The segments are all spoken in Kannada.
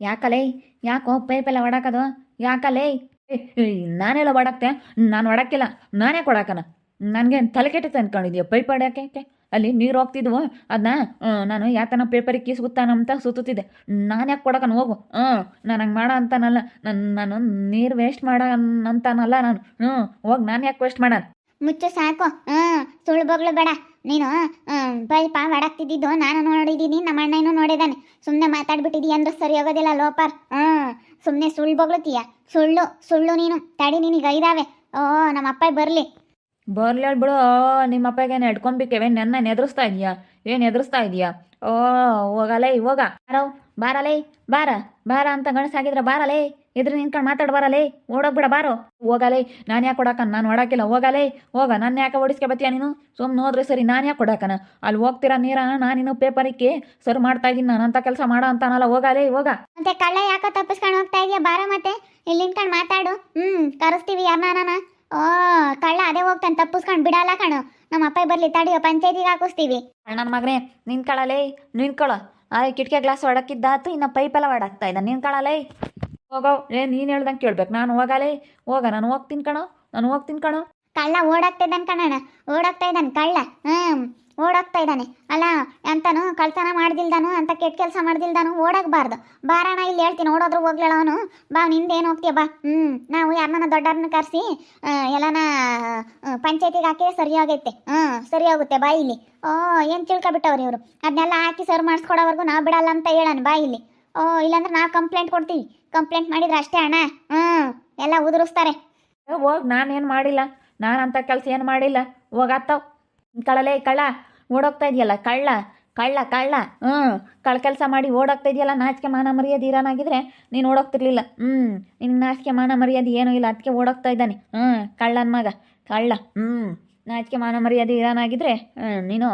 ಯಾಕಲೇ? ಯಾಕೋ ಪೈಪೆಲ್ಲ ಒಡಾಕದು? ಯಾಕಲೇ? ನಾನೆಲ್ಲ ಹೊಡಕ್ತೆ ನಾನು ಒಡಕ್ಕಿಲ್ಲ ನಾನೇ ಕೊಡಕನ. ನನಗೆ ತಲೆ ಕೆಟ್ಟಿತ್ತು ಅನ್ಕೊಂಡಿದ್ಯಾ? ಪೈಪ್ ಹೊಡ್ಯಾಕೆ ಅಲ್ಲಿ ನೀರು ಹೋಗ್ತಿದ್ವು. ಅದನ್ನ ನಾನು ಯಾತನ ಪೇಪರಿಗೆ ಕೀಸ್ಗುತ್ತಾನಂತ ಸುತ್ತುತ್ತಿದ್ದೆ. ನಾನು ಯಾಕೆ ಕೊಡಕನ? ಹೋಗು. ಹ್ಞೂ ನಾನು ಹಂಗೆ ಮಾಡ ಅಂತಾನಲ್ಲ. ನನ್ನ ನಾನು ನೀರು ವೇಸ್ಟ್ ಮಾಡ ಅಂತಾನಲ್ಲ ನಾನು. ಹ್ಞೂ ಹೋಗಿ, ನಾನು ಯಾಕೆ ವೇಸ್ಟ್ ಮಾಡೋಣ ಮುಚ್ಚು ಸಾಕು. ಹ್ಮ್, ಸುಳ್ಳು ಬಗ್ಳು ಬೇಡ. ನೀನು ಪೈಪ ಹೊಡಕ್ತಿದ್ದಿದ್ದು ನಾನು ನೋಡಿದ್ದೀನಿ, ನಮ್ಮ ಅಣ್ಣನೂ ನೋಡಿದಾನೆ ಸುಮ್ಮನೆ ಮಾತಾಡ್ಬಿಟ್ಟಿದೀಯ ಅಂದ್ರೆ ಸರಿ ಹೋಗೋದಿಲ್ಲ, ಲೋಪರ್. ಹ್ಮ್ ಸುಮ್ಮನೆ ಸುಳ್ಳು ಬಗ್ಳುತ್ತೀಯ ಸುಳ್ಳು ಸುಳ್ಳು ನೀನು. ತಡಿ ನಿನಗೆ ಐದಾವೆ ಓ, ನಮ್ಮ ಅಪ್ಪ ಬರ್ಲಿ. ಬರ್ಲಿ ಹೇಳ್ಬಿಡು. ನಿಮ್ಮ ಅಪ್ಪಗೇನು ಎಡ್ಕೊಂಬಿಕ್ಕೇವೆ ನನ್ನ ಎದುರಿಸ್ತಾ ಇದೀಯಾ? ಏನು ಎದುರಿಸ್ತಾ ಇದೀಯಾ? ಓ, ಹೋಗಲೇ, ಹೋಗ. ಬಾರೋ, ಬಾರಲೇ, ಬಾರ. ಬಾರ ಅಂತ ಗಣಸಾಗಿದ್ರೆ ಬಾರಲೇ. ಎದುರು ನಿಂತ್ಕೊಂಡು ಮಾತಾಡ್ ಬಾರಲೇ. ಓಡೋಗ್ಬಿಡ, ಬಾರೋ. ಹೋಗಲೇ, ನಾನು ಯಾಕೆ ಕೊಡಕನ ನಾನು ಹೊಡಕಿಲ್ಲ. ಹೋಗಲೇ, ಹೋಗ. ನನ್ನ ಯಾಕೆ ಓಡಿಸ್ಕೆ ಬತ್ತೀಯ ನೀನು? ಸುಮ್ಮನೆ ಹೋದ್ರೆ ಸರಿ, ನಾನು ಯಾಕೆ ಕೊಡಕನ ಅಲ್ಲಿ ಹೋಗ್ತೀರಾ ನೀರ? ನಾನಿನ್ನು ಪೇಪರಿಗೆ ಸರ್ ಮಾಡ್ತಾ ಇದ್ದೀನಿ ನಾನು ಅಂತ ಕೆಲಸ ಮಾಡೋ ಅಂತಾನಲ್ಲ ಹೋಗಲೇ, ಹೋಗ. ಮತ್ತೆ ಕಳ್ಳ ಯಾಕೋ ತಪ್ಪಿಸ್ಕೊಂಡು ಹೋಗ್ತಾ ಇದೆಯಾ? ಬಾರ ಮತ್ತೆ. ಇಲ್ಲಿ ನಿಂತ್ಕೊಂಡು ಮಾತಾಡು. ಹ್ಮ್, ಕರೆಸ್ತೀವಿ ಯಾರನ್ನ ಓ ಕಳ್ಳ ಅದೇ ಹೋಗ್ತಾನೆ ತಪ್ಪಿಸ್ಕೊಂಡು ಬಿಡಲ್ಲ ಕಣು. ನಮ್ಮ ಅಪ್ಪ ಬರ್ಲಿ ತಡಿಯೋ ಪಂಚಾಯತಿಗೆ ಹಾಕಿಸ್ತೀವಿ. ನನ್ನ ಮಗನೇ ನಿನ್ಕೊಳಲೇ ನಿನ್ಕೊಳ ಅದೇ ಕಿಟಕಿ ಗ್ಲಾಸ್ ಹೊಡಕ್ಕಿದ್ದಾತು ಇನ್ನು ಪೈಪೆಲ್ಲ ಹೊಡಕ್ತಾ ಇದ್ದ ನಿನ್ಕೊಳಲೇ ಹೋಗೋ ಏ ನೀನು ಹೇಳ್ದಂಗೆ ಕೇಳ್ಬೇಕು. ನಾನು ಹೋಗಲೇ. ಹೋಗ ನಾನು ಹೋಗ್ತೀನಿ ಕಣೋ. ನಾನು ಹೋಗ್ತೀನಿ ಕಣೋ. ಕಳ್ಳ ಓಡಾಗ್ತಾ ಇದ್ದಾನೆ ಕಣಣ್ಣ. ಓಡಾಗ್ತಾ ಇದ್ದಾನೆ ಕಳ್ಳ. ಹ್ಮ್ ಓಡಾಗ್ತಾ ಇದ್ದಾನೆ. ಅಲ್ಲ ಅಂತಾನು ಕಳ್ತನ ಮಾಡ್ದಿಲ್ದಾನು ಅಂತ ಕೆಟ್ಟ ಕೆಲಸ ಮಾಡ್ದಿಲ್ದಾನು ಓಡಾಗಬಾರ್ದು. ಬಾರಣ ಇಲ್ಲಿ ಹೇಳ್ತೀನಿ, ಓಡೋದ್ರು ಹೋಗ್ಲಿಲ್ಲ ಅವನು. ಬಾ ನಿಂದೇನು ಹೋಗ್ತೀಯ, ಬಾ. ಹ್ಞೂ ನಾವು ಯಾರನ್ನ ದೊಡ್ಡವ್ರನ್ನ ಕರೆಸಿ ಎಲ್ಲನ ಪಂಚಾಯತಿಗೆ ಹಾಕಿ ಸರಿ ಆಗೈತೆ. ಹ್ಞೂ ಸರಿ ಹೋಗುತ್ತೆ ಬಾ ಇಲ್ಲಿ. ಓ, ಏನು ತಿಳ್ಕೊಬಿಟ್ಟವ್ರಿ ಇವರು? ಅದನ್ನೆಲ್ಲ ಹಾಕಿ ಸರ್ ಮಾಡಿಸ್ಕೊಡೋವರೆಗೂ ನಾವು ಬಿಡಲ್ಲ ಅಂತ ಹೇಳೋಣ, ಬಾ ಇಲ್ಲಿ. ಓ, ಇಲ್ಲಾಂದ್ರೆ ನಾವು ಕಂಪ್ಲೇಂಟ್ ಕೊಡ್ತೀವಿ. ಕಂಪ್ಲೇಂಟ್ ಮಾಡಿದ್ರೆ ಅಷ್ಟೇ ಅಣ್ಣ. ಹ್ಞೂ ಎಲ್ಲ ಉದುರಿಸ್ತಾರೆ. ಹೋಗಿ ನಾನೇನು ಮಾಡಿಲ್ಲ. ನಾನು ಅಂತ ಕೆಲಸ ಏನು ಮಾಡಿಲ್ಲ. ಹೋಗತ್ತವ್ ಕಳಲೇ ಕಳ್ಳ ಓಡೋಗ್ತಾ ಇದೆಯಲ್ಲ, ಕಳ್ಳ. ಕಳ್ಳ ಕಳ್ಳ. ಹ್ಞೂ ಕಳ್ಳ ಕೆಲಸ ಮಾಡಿ ಓಡೋಗ್ತಾ ಇದೆಯಲ್ಲ ನಾಚಿಕೆ ಮಾನ ಮರ್ಯಾದೆ ಇರೋನಾಗಿದ್ರೆ ನೀನು ಓಡೋಗ್ತಿರ್ಲಿಲ್ಲ. ಹ್ಞೂ ನಿನಗೆ ನಾಚಿಕೆ ಮಾನ ಮರ್ಯಾದೆ ಏನೂ ಇಲ್ಲ ಅದಕ್ಕೆ ಓಡೋಗ್ತಾ ಇದ್ದಾನೆ. ಹ್ಞೂ ಕಳ್ಳನ ಮಗ ಕಳ್ಳ. ಹ್ಞೂ ನಾಚಿಕೆ ಮಾನ ಮರ್ಯಾದೆ ಇರೋನಾಗಿದ್ರೆ ಹ್ಞೂ ನೀನು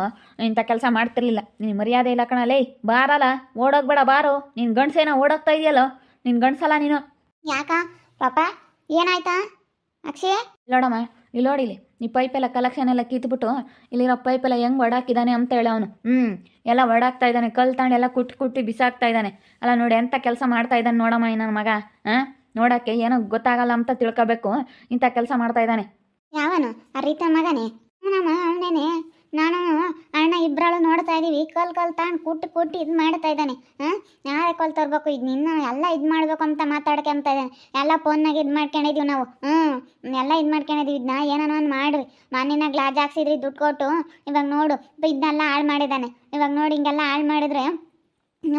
ಇಂಥ ಕೆಲಸ ಮಾಡ್ತಿರ್ಲಿಲ್ಲ. ನೀನು ಮರ್ಯಾದೆ ಇಲ್ಲ ಕಣ ಲೇ ಬಾರಲ್ಲ ಓಡೋಗ್ಬೇಡ ಬಾರು. ನಿನ್ನ ಗಂಡಸೇನ ಓಡೋಗ್ತಾ ಇದೆಯಲ್ಲೋ ನಿನ್ನ ಗಂಡಸಲ್ಲ ನೀನು. ಯಾಕ ಪಾಪ ಏನಾಯ್ತಾ ಅಕ್ಷಯ? ಇಲ್ಲೋಡಮ್ಮ ಇಲ್ಲಿ ಈ ಪೈಪ್ ಎಲ್ಲ ಕಲೆಕ್ಷನ್ ಎಲ್ಲ ಕಿತ್ಬಿಟ್ಟು ಇಲ್ಲಿರೋ ಪೈಪ್ ಎಲ್ಲ ಹೆಂಗ್ ಒಡಾಕಿದಾನೆ ಅಂತ ಹೇಳ ಅವನು. ಹ್ಮ್. ಎಲ್ಲ ಒಡಾಕ್ತಾ ಇದ್ದಾನೆ ಕಲ್ ತಾಂಡ್ ಎಲ್ಲ ಕುಟ್ಟಿ ಕುಟ್ಟಿ ಬಿಸಾಕ್ತಾ ಇದ್ದಾನೆ. ಅಲ್ಲ ನೋಡಿ ಎಂತ ಕೆಲಸ ಮಾಡ್ತಾ ಇದ್ದಾನೆ ನೋಡಮ್ಮ ಈ ನನ್ನ ಮಗ. ಹಾಂ? ನೋಡಕ್ಕೆ ಏನೋ ಗೊತ್ತಾಗಲ್ಲ ಅಂತ ತಿಳ್ಕೊಬೇಕು. ಇಂಥ ಕೆಲಸ ಮಾಡ್ತಾ ಇದ್ದಾನೆ. ಯಾವನು? ಆ ರೀತ ಮಗನೇ? ಅವನೇನೆ ನಾನು, ಅಣ್ಣ ಇಬ್ಬರಳು ನೋಡ್ತಾ ಇದ್ದೀವಿ ಕಲ್ ಕಲ್ ತಾಂಡ್ ಕುಟ್ಟಿ ಕುಟ್ಟಿ ಇದು ಮಾಡ್ತಾ ಇದ್ದಾನೆ. ಹಾಂ? ನಾಳೆ ಕಲ್ ತರಬೇಕು? ಇದು ನಿನ್ನ ಎಲ್ಲ ಇದು ಮಾಡಬೇಕು ಅಂತ ಮಾತಾಡ್ಕೊಂತ ಇದ್ದಾನೆ. ಎಲ್ಲ ಫೋನ್ನಾಗ ಇದು ಮಾಡ್ಕೊಂಡಿದ್ದೀವಿ ನಾವು. ಹ್ಞೂ ಎಲ್ಲ ಇದು ಮಾಡ್ಕೊಂಡಿದ್ದೀವಿ ಇದನ್ನ ಏನೋ ಒಂದು ಮಾಡ್ರಿ. ಮನೆಯಾಗ ಗ್ಲಾಜ್ ಹಾಕ್ಸಿದ್ರಿ, ದುಡ್ಡು ಕೊಟ್ಟು. ಇವಾಗ ನೋಡು ಇದನ್ನೆಲ್ಲ ಹಾಳು ಮಾಡಿದ್ದಾನೆ. ಇವಾಗ ನೋಡಿ ಹಿಂಗೆಲ್ಲ ಹಾಳು ಮಾಡಿದ್ರೆ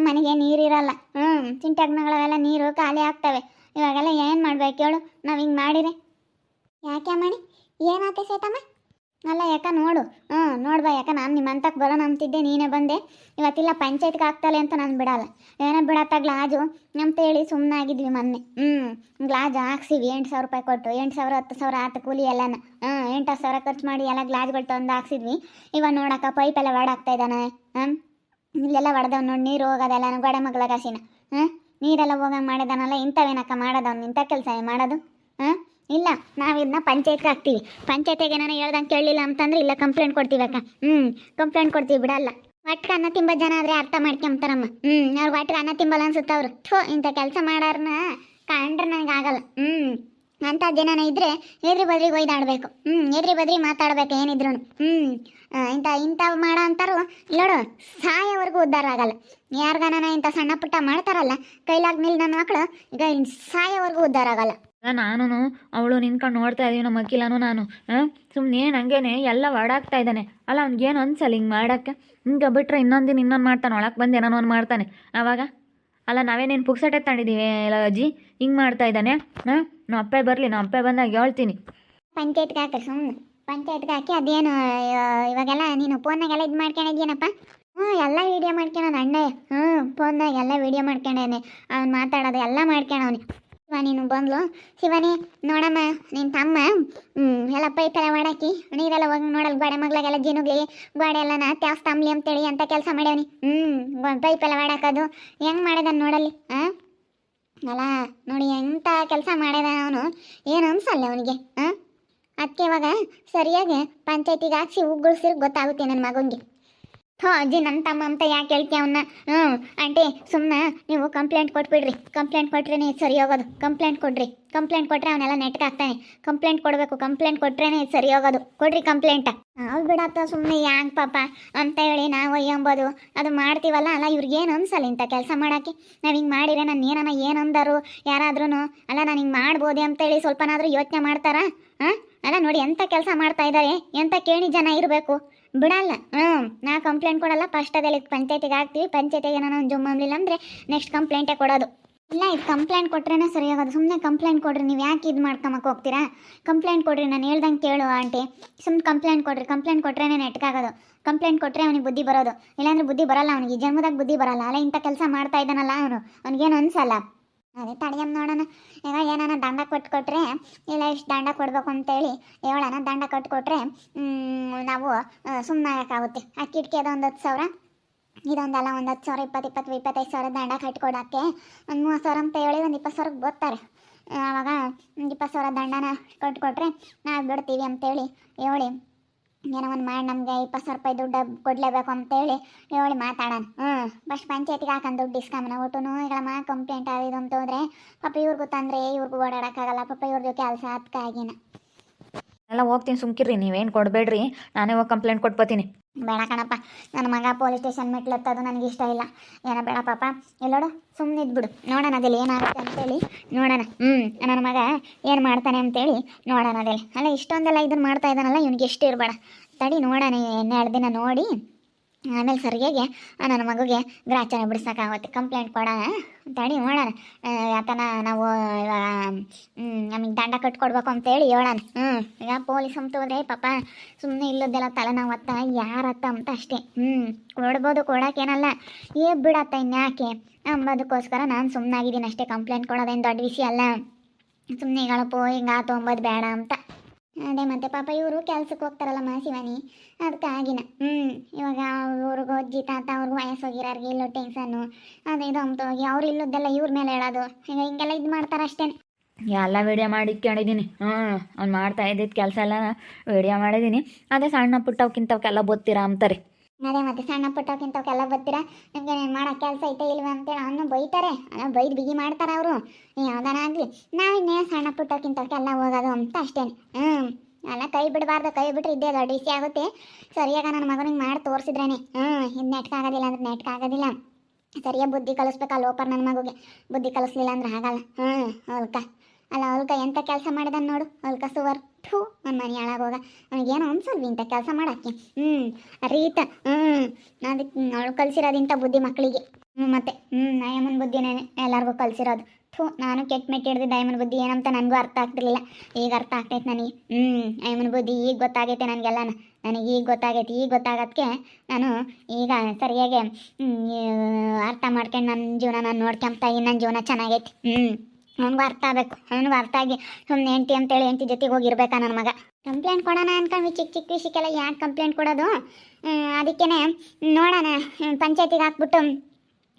ಮನೆಗೆ ನೀರಿರಲ್ಲ ಹ್ಞೂ ಚಿಂಟಗ್ನಗಳೆಲ್ಲ ನೀರು ಖಾಲಿ ಆಗ್ತವೆ. ಇವಾಗೆಲ್ಲ ಏನು ಮಾಡ್ಬೇಕು ಹೇಳು ನಾವು ಹಿಂಗೆ ಮಾಡಿರಿ. ಯಾಕೆ ಮಣಿ ಏನಾಯ್ತು ಸೇತಮ್ಮ? ಅಲ್ಲ ಯಾಕ ನೋಡು, ಹ್ಞೂ ನೋಡ್ಬಾ ಯಾಕ ನಾನು ನಿಮ್ಮ ಅಂತಕ್ಕೆ ಬರೋಣ ಅಂತಿದ್ದೆ, ನೀನೇ ಬಂದೆ. ಇವತ್ತಿಲ್ಲ ಪಂಚಾಯತ್ಗೆ ಆಗ್ತಾಳೆ ಅಂತ ನಾನು ಬಿಡಲ್ಲ. ಏನೋ ಬಿಡತ್ತ ಗ್ಲಾಜು ಅಂತ ಹೇಳಿ ಸುಮ್ಮನೆ ಆಗಿದ್ವಿ ಮೊನ್ನೆ. ಹ್ಞೂ, ಗ್ಲಾಜ್ ಹಾಕ್ಸಿವಿ, ಎಂಟು ಸಾವಿರ ರೂಪಾಯಿ ಕೊಟ್ಟು, ಎಂಟು ಸಾವಿರ, ಹತ್ತು ಸಾವಿರ ಆತ ಕೂಲಿ ಎಲ್ಲನ. ಹ್ಞೂ, ಎಂಟು ಹತ್ತು ಸಾವಿರ ಖರ್ಚು ಮಾಡಿ ಎಲ್ಲ ಗ್ಲಾಜ್ಗಳು ತಂದು ಹಾಕ್ಸಿದ್ವಿ. ಇವಾಗ ನೋಡಕ್ಕ ಪೈಪ್ ಎಲ್ಲ ಒಡಾಗ್ತಾ ಇದ್ದಾನೆ. ಹಾಂ ಇಲ್ಲೆಲ್ಲ ಒಡೆದವ್ ನೋಡಿ, ನೀರು ಹೋಗೋದೆಲ್ಲ ನಾನು ಗೋಡೆ ಮಗ್ಳ ಕಾಸಿನ ಹಾಂ ನೀರೆಲ್ಲ ಹೋಗಂಗೆ ಮಾಡಿದಾನಲ್ಲ, ಇಂಥವೇನಕ್ಕ ಮಾಡೋದವ್ನು ಇಂಥ ಕೆಲಸ ಮಾಡೋದು? ಹಾಂ ಇಲ್ಲ, ನಾವು ಇದನ್ನ ಪಂಚಾಯತ್ಗೆ ಹಾಕ್ತೀವಿ. ಪಂಚಾಯತಿಗೆ ಏನಾರ ಹೇಳ್ದಂಗೆ ಕೇಳಲಿಲ್ಲ ಅಂತಂದ್ರೆ ಇಲ್ಲ ಕಂಪ್ಲೇಂಟ್ ಕೊಡ್ತೀವಿ ಅಕ್ಕ. ಹ್ಞೂ ಕಂಪ್ಲೇಂಟ್ ಕೊಡ್ತೀವಿ, ಬಿಡಲ್ಲ. ಒಟ್ಟಿಗೆ ಅನ್ನ ತಿಂಬ ಜನ ಆದರೆ ಅರ್ಥ ಮಾಡ್ಕೊಂತಾರಮ್ಮ ಹ್ಞೂ ಅವ್ರು ಒಟ್ಟಿಗೆ ಅನ್ನ ತಿಂಬಲ್ಲ ಅನ್ಸುತ್ತೆ ಅವರು. ಥೋ, ಇಂಥ ಕೆಲಸ ಮಾಡಾರನ್ನ ಕಂಡ್ರೆ ನನಗೆ ಆಗಲ್ಲ. ಹ್ಞೂ ಅಂಥ ಜನನ ಇದ್ರೆ ಎದ್ರಿ ಬದ್ರಿಗೆ ಒಯ್ದಾಡಬೇಕು. ಹ್ಞೂ ಎದ್ರಿ ಬದ್ರಿ ಮಾತಾಡ್ಬೇಕು ಏನಿದ್ರು ಹ್ಞೂ ಇಂಥ ಇಂಥ ಮಾಡೋ ಅಂತಾರು ನೋಡು ಸಾಯೋವರೆಗೂ ಉದ್ಧಾರ ಆಗಲ್ಲ. ಯಾರಿಗಾನ ಇಂಥ ಸಣ್ಣ ಪುಟ್ಟ ಮಾಡ್ತಾರಲ್ಲ, ಕೈಲಾಗ ನನ್ನ ಮಕ್ಕಳು ಈಗ ಸಾಯೋವರೆಗೂ ಉದ್ಧಾರ ಆಗಲ್ಲ. ನಾನು ಅವಳು ನಿಂತ್ಕೊಂಡು ನೋಡ್ತಾ ಇದೀವಿ ನಮ್ಮ ಅಕ್ಕಿಲನು ನಾನು ಸುಮ್ಮನೆ ಹಂಗೇನೆ ಎಲ್ಲ ಒಡಾಗ್ತಾ ಇದ್ದಾನೆ. ಅಲ್ಲ, ಅವ್ನಿಗೇನು ಅನ್ಸಲ್ಲ ಹಿಂಗೆ ಮಾಡೋಕ್ಕೆ ಹಿಂಗೆ ಬಿಟ್ರೆ ಇನ್ನೊಂದು ದಿನ ಇನ್ನೊಂದು ಮಾಡ್ತಾನೆ, ಒಳಗೆ ಬಂದು ಏನೋ ಒಂದು ಮಾಡ್ತಾನೆ. ಆವಾಗ ಅಲ್ಲ ನಾವೇನೇನು ಪುಕ್ಸಟೆ ತಗೊಂಡಿದ್ದೀವಿ ಎಲ್ಲ ಅಜ್ಜಿ? ಹಿಂಗೆ ಮಾಡ್ತಾ ಇದ್ದಾನೆ ಹಾಂ ನಮ್ಮ ಅಪ್ಪೆ ಬರಲಿ ನಮ್ಮ ಅಪ್ಪೆ ಬಂದಾಗ ಹೇಳ್ತೀನಿ. ಪಂಚಾಯತ್ಗೆ ಹಾಕಿ ಸುಮ್ಮನೆ ಪಂಚಾಯತ್ಗೆ ಹಾಕಿ ಅದೇನು ಇವಾಗೆಲ್ಲ ನೀನು ಫೋನ್ನಾಗೆಲ್ಲ ಇದು ಮಾಡ್ಕೊಂಡಿದ್ದೀನಪ್ಪ ಹ್ಞೂ ಎಲ್ಲ ವೀಡಿಯೋ ಮಾಡ್ಕೊಳೋನು ಅಣ್ಣ ಹ್ಞೂ ಫೋನ್ನಾಗ ಎಲ್ಲ ವೀಡಿಯೋ ಮಾಡ್ಕೊಂಡೇನೆ ಅವ್ನು. ಮಾತಾಡೋದು ಎಲ್ಲ ಮಾಡ್ಕೊಳವನಿ ಶಿವ, ನೀನು ಬಂದ್ಲು. ಶಿವನಿ, ನೋಡಮ್ಮ ನಿನ್ನ ತಮ್ಮ ಎಲ್ಲ ಪೈಪೆಲ್ಲ ಮಾಡಾಕಿ ನೀರೆಲ್ಲ ಹೋಗಿ ನೋಡಲ್ಲ ಗೋಡೆ ಮಗ್ಲಾಗೆಲ್ಲ ಜಿನುಗ್ಲಿ, ಗೋಡೆ ಎಲ್ಲ ನಾ ತ್ಯಾಸ್ ತಂಬ್ಲಿ ಅಂತೇಳಿ ಅಂತ ಕೆಲಸ ಮಾಡ್ಯವನಿ. ಹ್ಞೂ ಪೈಪ್ ಎಲ್ಲ ಮಾಡಾಕೋದು ಹೆಂಗೆ ಮಾಡಿದಾನ ನೋಡಲ್ಲಿ ಹಾಂ ಅಲ್ಲ, ನೋಡಿ ಎಂಥ ಕೆಲಸ ಮಾಡಿದ ಅವನು. ಏನು ಅನ್ಸಲ್ಲ ಅವನಿಗೆ ಹಾಂ ಅದಕ್ಕೆ ಇವಾಗ ಸರಿಯಾಗಿ ಪಂಚಾಯತಿಗೆ ಹಾಕ್ಸಿ ಉಗ್ಗುಳ್ಸಿರ್ ಗೊತ್ತಾಗುತ್ತೆ ನನ್ನ ಮಗನಿಗೆ ಥೋ ಅಜ್ಜಿ ನನ್ನ ತಮ್ಮ ಅಂತ ಯಾಕೆ ಹೇಳ್ತೀಯ ಅವನ್ನ ಹ್ಞೂ, ಆಂಟಿ ಸುಮ್ಮನೆ ನೀವು ಕಂಪ್ಲೇಂಟ್ ಕೊಟ್ಬಿಡ್ರಿ. ಕಂಪ್ಲೇಂಟ್ ಕೊಟ್ರೇನೆ ಇದು ಸರಿ ಹೋಗೋದು. ಕಂಪ್ಲೇಂಟ್ ಕೊಡ್ರಿ. ಕಂಪ್ಲೇಂಟ್ ಕೊಟ್ರೆ ನೆಟ್ಗೆ ಹಾಕ್ತಾನೆ. ಕಂಪ್ಲೇಂಟ್ ಕೊಡಬೇಕು. ಕಂಪ್ಲೇಂಟ್ ಕೊಟ್ರೇನೆ ಇದು ಸರಿ ಹೋಗೋದು. ಕೊಡ್ರಿ ಕಂಪ್ಲೇಂಟ ನಾವು ಬಿಡತ್ತ ಸುಮ್ಮನೆ ಯಾಂಗ್ ಪಾಪ? ಅಂತ ಹೇಳಿ ನಾವು ಅಯ್ಯಂಬೋದು ಅದು ಮಾಡ್ತೀವಲ್ಲ, ಅಲ್ಲ ಇವ್ರಿಗೇನು ಅನ್ಸಲ್ಲ ಇಂಥ ಕೆಲಸ ಮಾಡೋಕ್ಕೆ? ನಾವು ಹಿಂಗೆ ಮಾಡಿದ್ರೆ ನಾನು ಏನನ್ನ ಏನು ಅಂದರು? ಯಾರಾದ್ರೂ ಅಲ್ಲ, ನಾನು ಹಿಂಗೆ ಮಾಡ್ಬೋದೆ ಅಂತೇಳಿ ಸ್ವಲ್ಪನಾದರೂ ಯೋಚನೆ ಮಾಡ್ತಾರಾ? ಹಾಂ? ಅಲ್ಲ, ನೋಡಿ ಎಂಥ ಕೆಲಸ ಮಾಡ್ತಾ ಇದ್ದಾರೆ ಎಂಥ ಕೇಣಿ ಜನ ಇರಬೇಕು? ಬಿಡಲ್ಲ. ಹ್ಞೂ ಕಂಪ್ಲೇಂಟ್ ಕೊಡಲ್ಲ. ಫಸ್ಟ್ ಅದೆಲ್ಲ ಪಂಚಾಯತಿಗೆ ಹಾಕ್ತೀವಿ. ಪಂಚಾಯತಿಗೆ ಏನೋ ಒಂದು ಜುಮ್ ಅಂದರೆ ನೆಕ್ಸ್ಟ್ ಕಂಪ್ಲೇಂಟೇ ಕೊಡೋದು. ಇಲ್ಲ, ಇದು ಕಂಪ್ಲೇಂಟ್ ಕೊಟ್ರೇನೆ ಸರಿಯಾಗೋದು. ಸುಮ್ಮನೆ ಕಂಪ್ಲೇಂಟ್ ಕೊಡ್ರಿ. ನೀವು ಯಾಕೆ ಇದು ಮಾಡ್ಕೊಂಬಕ್ಕೆ ಹೋಗ್ತೀರಾ? ಕಂಪ್ಲೇಂಟ್ ಕೊಡ್ರಿ. ನಾನು ಹೇಳ್ದಂಗೆ ಕೇಳು ಆಂಟಿ. ಸುಮ್ಮನೆ ಕಂಪ್ಲೇಂಟ್ ಕೊಡ್ರಿ. ಕಂಪ್ಲೇಂಟ್ ಕೊಟ್ರೇನೆ ನೆಟ್ಕಾಗೋದು. ಕಂಪ್ಲೇಂಟ್ ಕೊಟ್ಟರೆ ಅವನಿಗೆ ಬುದ್ಧಿ ಬರೋದು. ಇಲ್ಲಾಂದ್ರೆ ಬುದ್ಧಿ ಬರಲ್ಲ ಅವನಿಗೆ. ಜನ್ಮದಾಗ ಬುದ್ಧಿ ಬರಲ್ಲ. ಅಲ್ಲ, ಇಂಥ ಕೆಲಸ ಮಾಡ್ತಾ ಇದ್ದಾನಲ್ಲ ಅವನು. ಅವ್ನಿಗೇನು ಅನ್ಸಲ್ಲ. ಅದೇ ತಡಿಯಮ್ಮ ನೋಡೋಣ. ಇವಾಗ ಏನಾನ ದಂಡ ಕೊಟ್ಟು ಕೊಟ್ಟರೆ ಇಲ್ಲ ಇಷ್ಟು ದಂಡ ಕೊಡ್ಬೇಕು ಅಂತೇಳಿ ಹೇಳೋಣ. ದಂಡ ಕೊಟ್ಟು ಕೊಟ್ಟರೆ ನಾವು ಸುಮ್ಮನೆ ಆಗೋಕ್ಕಾಗುತ್ತೆ ಕಿಟಕಿ ಅದು ಒಂದು ಹತ್ತು ಸಾವಿರ. ಇದೊಂದಲ್ಲ ಒಂದು ಹತ್ತು ಸಾವಿರ, ಇಪ್ಪತ್ತು ಇಪ್ಪತ್ತು, ಇಪ್ಪತ್ತೈದು ಸಾವಿರ ದಂಡ ಕಟ್ಕೊಡೋಕ್ಕೆ ಒಂದು ಮೂವತ್ತು ಸಾವಿರ ಅಂತ ಹೇಳಿ ಒಂದು ಇಪ್ಪತ್ತು ಸಾವಿರಕ್ಕೆ ಬರ್ತಾರೆ. ಆವಾಗ ಇಪ್ಪತ್ತು ಸಾವಿರ ದಂಡನ ಕೊಟ್ಟು ಕೊಟ್ಟರೆ ನಾವು ಬಿಡ್ತೀವಿ ಅಂತೇಳಿ ಹೇಳಿ ಏನೋ ಒಂದು ಮಾಡಿ ನಮಗೆ ಇಪ್ಪತ್ತು ಸಾವಿರ ರೂಪಾಯಿ ದುಡ್ಡು ಕೊಡಲೇಬೇಕು ಅಂತೇಳಿ ಹೇಳಿ ಮಾತಾಡೋಣ. ಹ್ಞೂ ಫಸ್ಟ್ ಪಂಚಾಯತಿಗೆ ಹಾಕೊಂಡು ದುಡ್ಡು ಇಸ್ಕೊಂಬನ ಒಟ್ಟು ಈಗಳಮ್ಮ ಕಂಪ್ಲೇಂಟ್ ಆಗಿದೆ ಅಂತ ಹೋದ್ರೆ ಪಾಪ ಇವ್ರಿಗೂ ತಂದರೆ, ಇವ್ರಿಗೂ ಓಡಾಡೋಕ್ಕಾಗಲ್ಲ, ಪಾಪ ಇವ್ರದ್ದು ಕೆಲಸ ಅದಕ್ಕಾಗಿನ ಎಲ್ಲ ಹೋಗ್ತೀನಿ ಸುಮ್ಕಿರಿ ನೀವೇನು ಕೊಡಬೇಡ್ರಿ. ನಾನೇ ಹೋಗಿ ಕಂಪ್ಲೇಂಟ್ ಕೊಟ್ಕೋತೀನಿ ಬೇಡ ಕಣಪ್ಪ ನನ್ನ ಮಗ ಪೊಲೀಸ್ ಸ್ಟೇಷನ್ ಮೆಟ್ಲು ಹತ್ತೋದು ನನಗೆ ಇಷ್ಟ ಇಲ್ಲ. ಏನೋ ಬೇಡ ಪಾಪ. ಎಲ್ಲೋಡು ಸುಮ್ಮನೆ ಇದ್ಬಿಡು. ನೋಡೋಣ ಅದಲ್ಲಿ ಏನಾಗುತ್ತೆ ಅಂತೇಳಿ. ನೋಡೋಣ. ಹ್ಞೂ ನನ್ನ ಮಗ ಏನು ಮಾಡ್ತಾನೆ ಅಂತೇಳಿ ನೋಡೋಣ ಅದಲ್ಲಿ ಅಲ್ಲ, ಇಷ್ಟೊಂದೆಲ್ಲ ಇದನ್ನು ಮಾಡ್ತಾ ಇದ್ದಾನಲ್ಲ, ಇವನಿಗೆ ಎಷ್ಟು ಇರಬೇಡ. ತಡಿ, ನೋಡೋಣ ಎರಡು ದಿನ ನೋಡಿ. ಆಮೇಲೆ ಸರಿಯಾಗಿ ನನ್ನ ಮಗುಗೆ ಗ್ರಾಚಾರ ಬಿಡಿಸೋಕ್ಕಾಗುತ್ತೆ ಕಂಪ್ಲೇಂಟ್ ಕೊಡೋಣ ತಡಿ ನೋಡೋಣ ಯಾಕನ ನಾವು ಇವಾಗ ನಮಗೆ ದಂಡ ಕಟ್ಕೊಡ್ಬೇಕು ಅಂತೇಳಿ ಹೇಳೋಣ. ಹ್ಞೂ ಈಗ ಪೊಲೀಸ್ ಹೋದ್ರೆ ಪಾಪ ಸುಮ್ಮನೆ ಇಲ್ಲದೆಲ್ಲ ತಲೆನೋವು ಅತ್ತ ಯಾರತ್ತ ಅಂತ ಅಷ್ಟೇ. ಹ್ಞೂ ಕೊಡ್ಬೋದು, ಕೊಡೋಕ್ಕೇನಲ್ಲ. ಏ, ಬಿಡತ್ತ ಇನ್ಯಾಕೆ? ಅಂಬೋದಕ್ಕೋಸ್ಕರ ನಾನು ಸುಮ್ಮನಾಗಿದ್ದೀನಿ ಅಷ್ಟೇ ಕಂಪ್ಲೇಂಟ್ ಕೊಡೋದೇನು ದೊಡ್ಡ ವಿಷಯ ಅಲ್ಲ. ಸುಮ್ಮನೆ ಹಿಂಗೆ ಆ ಅಂಬೋದು ಬೇಡ ಅಂತ. ಅದೇ ಮತ್ತೆ ಪಾಪ ಇವರು ಕೆಲ್ಸಕ್ಕೆ ಹೋಗ್ತಾರಲ್ಲ ಮಾ ಶಿವಾನಿ. ಅದಕ್ಕೆ ಆಗಿನ. ಹ್ಞೂ ಇವಾಗ ಅವ್ರಿಗೂ ಅಜ್ಜಿ ತಾತ ಅವ್ರಿಗೂ ವಯಸ್ಸೋಗಿರೋರ್ಗೆ ಇಲ್ಲೋ ಟೆನ್ಷನ್ನು. ಅದೇ ಇದು ಅಂತ ಹೋಗಿ ಅವ್ರು ಇಲ್ಲದ್ದೆಲ್ಲ ಇವ್ರ ಮೇಲೆ ಹೇಳೋದು. ಈಗ ಹಿಂಗೆಲ್ಲ ಇದು ಮಾಡ್ತಾರೆ ಅಷ್ಟೇ ಎಲ್ಲ ವಿಡಿಯೋ ಮಾಡಿ ಇಟ್ಕೊಂಡಿದ್ದೀನಿ ಹ್ಞೂ ಅವ್ನು ಮಾಡ್ತಾ ಇದ್ದಿದ್ದು ಕೆಲಸ ಎಲ್ಲ ವಿಡಿಯೋ ಮಾಡಿದ್ದೀನಿ ಅದೇ ಸಣ್ಣ ಪುಟ್ಟವಕ್ಕಿಂತವಕ್ಕೆಲ್ಲ ಗೊತ್ತಿರ ಅಂತಾರೆ. ಅದೇ ಮತ್ತೆ ಸಣ್ಣ ಪುಟ್ಟಕ್ಕಿಂತವಕ್ಕೆಲ್ಲ ಬರ್ತೀರಾ ನಿಮ್ಗೆ ಏನು ಮಾಡೋ ಕೆಲಸ ಐತೆ ಇಲ್ವ ಅಂತೇಳಿ ಅವನು ಬೈತಾರೆ. ಅಲ್ಲ ಬೈದು ಬಿಗಿ ಮಾಡ್ತಾರೆ ಅವರು. ಯಾವ್ದಾನ ಆಗಲಿ. ನಾವಿನ್ನೇ ಸಣ್ಣ ಪುಟ್ಟಕ್ಕಿಂತವಕ್ಕೆಲ್ಲ ಹೋಗೋದು ಅಂತ ಅಷ್ಟೇ. ಹ್ಞೂ ಅಲ್ಲ, ಕೈ ಬಿಡಬಾರ್ದು. ಕೈ ಬಿಟ್ರೆ ಇದ್ದೇ ದೊಡ್ಡ ಆಗುತ್ತೆ. ಸರಿಯಾಗ ನನ್ನ ಮಗನಿಗೆ ಮಾಡಿ ತೋರಿಸಿದ್ರೇನೆ. ಹ್ಞೂ ಇದು ನೆಟ್ಕಾಗೋದಿಲ್ಲ ಅಂದ್ರೆ ನೆಟ್ಕಾಗೋದಿಲ್ಲ ಸರಿಯಾಗಿ ಬುದ್ಧಿ ಕಲಿಸ್ಬೇಕಲ್ಲ ಲೋಪರ್ ನನ್ನ ಮಗುಗೆ? ಬುದ್ಧಿ ಕಲಿಸ್ಲಿಲ್ಲ ಅಂದ್ರೆ ಆಗಲ್ಲ. ಹ್ಞೂ ಹೊಲ್ಕ ಅಲ್ಲ, ಅವಲ್ಕ ಎಂಥ ಕೆಲಸ ಮಾಡಿದಾನೆ ನೋಡು. ಹೊಲ್ಕ ಸುವರ್. ಥೂ ನನ್ನ ಮನೆ ಹಾಳಾಗೋಗ ಅವನಿಗೇನೋ ಅನ್ಸಲ್ವಿ ಇಂಥ ಕೆಲಸ ಮಾಡಕ್ಕೆ. ಹ್ಞೂ ರೀತ ಹ್ಞೂ ಅದಕ್ಕೆ ಅವಳು ಕಲಿಸಿರೋದಿಂಥ ಬುದ್ಧಿ ಮಕ್ಕಳಿಗೆ ಹ್ಞೂ ಮತ್ತೆ ಹ್ಞೂ ನಯಮನ್ ಬುದ್ಧಿನೇ ಎಲ್ಲರಿಗೂ ಕಲಿಸಿರೋದು. ಥೂ, ನಾನು ಕೆಟ್ಟ ಮೆಟ್ಟಿ ಹಿಡ್ದು ದಯಮನ್ ಬುದ್ಧಿ ಏನಂತ ನನಗೂ ಅರ್ಥ ಆಗ್ತಿರ್ಲಿಲ್ಲ. ಈಗ ಅರ್ಥ ಆಗ್ತೈತೆ ನನಗೆ. ಹ್ಞೂ ಅಯ್ಯಮ್ಮನ ಬುದ್ಧಿ ಈಗ ಗೊತ್ತಾಗೈತೆ ನನಗೆಲ್ಲನ. ನನಗೆ ಈಗ ಗೊತ್ತಾಗೈತೆ, ಈಗ ಗೊತ್ತಾಗೋದಕ್ಕೆ ನಾನು ಈಗ ಸರಿಯಾಗಿ ಅರ್ಥ ಮಾಡ್ಕೊಂಡು ನನ್ನ ಜೀವನ ನಾನು ನೋಡ್ಕೊಂತ ನನ್ನ ಜೀವನ ಚೆನ್ನಾಗೈತೆ. ಹ್ಞೂ ಅವನಿಗೂ ಅರ್ಥ ಆಗಬೇಕು. ನನಗೂ ಅರ್ಥ ಆಗಿ ಸುಮ್ಮನೆ ಹೆಂಡ್ತಿ ಅಂತೇಳಿ ಹೆಂಡ್ತಿ ಜೊತೆಗೆ ಹೋಗಿರ್ಬೇಕಾ ನನ್ನ ಮಗ? ಕಂಪ್ಲೇಂಟ್ ಕೊಡೋಣ ಅನ್ಕೊಂಡ್ವಿ ಚಿಕ್ಕ ಚಿಕ್ಕ ವಿಷಯಕ್ಕೆಲ್ಲ ಯಾಕೆ ಕಂಪ್ಲೇಂಟ್ ಕೊಡೋದು? ಅದಕ್ಕೇನೆ ನೋಡೋಣ ಪಂಚಾಯತಿಗೆ ಹಾಕ್ಬಿಟ್ಟು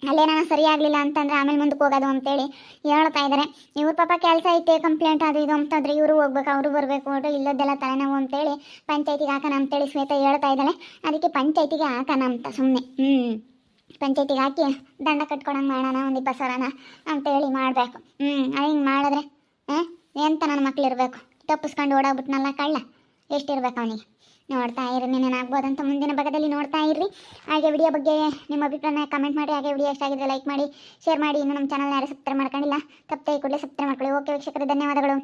ಅಲ್ಲೇನೋ ಸರಿ ಆಗಲಿಲ್ಲ ಅಂತಂದ್ರೆ ಆಮೇಲೆ ಮುಂದಕ್ಕೆ ಹೋಗೋದು ಅಂತೇಳಿ ಹೇಳ್ತಾ ಇದ್ದಾರೆ ಇವ್ರ ಪಾಪ ಕೆಲಸ ಐತೆ ಕಂಪ್ಲೇಂಟ್ ಅದು ಇದು ಅಂತಂದ್ರೆ ಇವರು ಹೋಗ್ಬೇಕು, ಅವರು ಬರಬೇಕು, ಒಟ್ಟು ಇಲ್ಲದ್ದೆಲ್ಲ ತಲೆನೋವು ಅಂತೇಳಿ ಪಂಚಾಯತಿಗೆ ಹಾಕೋಣ ಅಂತೇಳಿ ಶ್ವೇತ ಹೇಳ್ತಾ ಇದ್ದಾಳೆ ಅದಕ್ಕೆ ಪಂಚಾಯತಿಗೆ ಹಾಕೋಣ ಅಂತ ಸುಮ್ಮನೆ ಹ್ಞೂ ಪಂಚಾಯತಿಗೆ ಹಾಕಿ ದಂಡ ಕಟ್ಕೊಳಂಗೆ ಮಾಡೋಣ, ಒಂದು ಇಪ್ಪತ್ತು ಸಾವಿರನ ಅಂತೇಳಿ ಮಾಡಬೇಕು. ಹ್ಞೂ ಅದು ಹಿಂಗೆ ಮಾಡಿದ್ರೆ ಎಂತ ನನ್ನ ಮಕ್ಳು ಇರಬೇಕು ತಪ್ಪಿಸ್ಕೊಂಡು ಓಡಾಗ್ಬಿಟ್ನಲ್ಲ ಕಳ್ಳ? ಎಷ್ಟಿರ್ಬೇಕು ಅವನಿಗೆ? ನೋಡ್ತಾ ಇರಿ ಅಂತ ಮುಂದಿನ ಭಾಗದಲ್ಲಿ ನೋಡ್ತಾ ಇರ್ರಿ. ಹಾಗೆ ವಿಡಿಯೋ ಬಗ್ಗೆ ನಿಮ್ಮ ಅಭಿಪ್ರಾಯ ಕಮೆಂಟ್ ಮಾಡಿ, ಹಾಗೆ ವಿಡಿಯೋ ಎಷ್ಟಾಗಿದ್ರೆ ಲೈಕ್ ಮಾಡಿ ಶೇರ್ ಮಾಡಿ. ಇನ್ನು ನಮ್ಮ ಚಾನಲ್ನ ಯಾರು ಸಬ್ಸ್ಕ್ರೈಬ್ ಮಾಡ್ಕೊಂಡಿಲ್ಲ ತಪ್ಪೇ ಕೂಡಲೇ ಸಬ್ಸ್ಕ್ರೈಬ್ ಮಾಡ್ಕೊಳ್ಳಿ. ಓಕೆ ವೀಕ್ಷಕರು, ಧನ್ಯವಾದಗಳು.